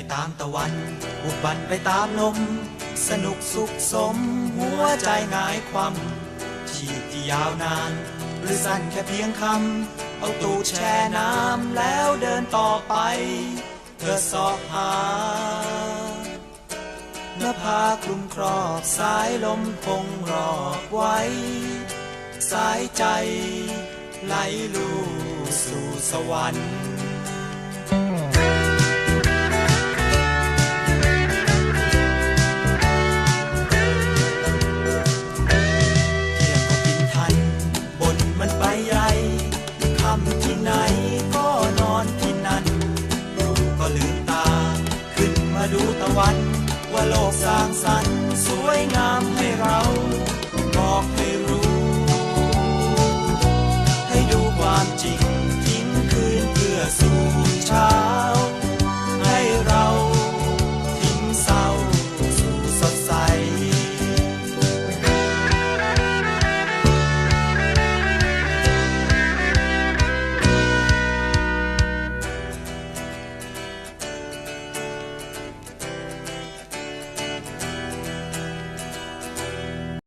ไปตามตะวันบุกบันไปตามลม สนุกสุขสม หัวใจงายความชีพที่ยาวนาน หรือสั้นแค่เพียงคำ เอาตูดแช่น้ำแล้วเดินต่อไปเพื่อสอบหาเนื้อผ้าคลุมครอบสายลมคงรอบไว้ สายใจไหลลู่สู่สวรรค์ ตะวัน ว่าโลกสร้างสรรค์สวยงาม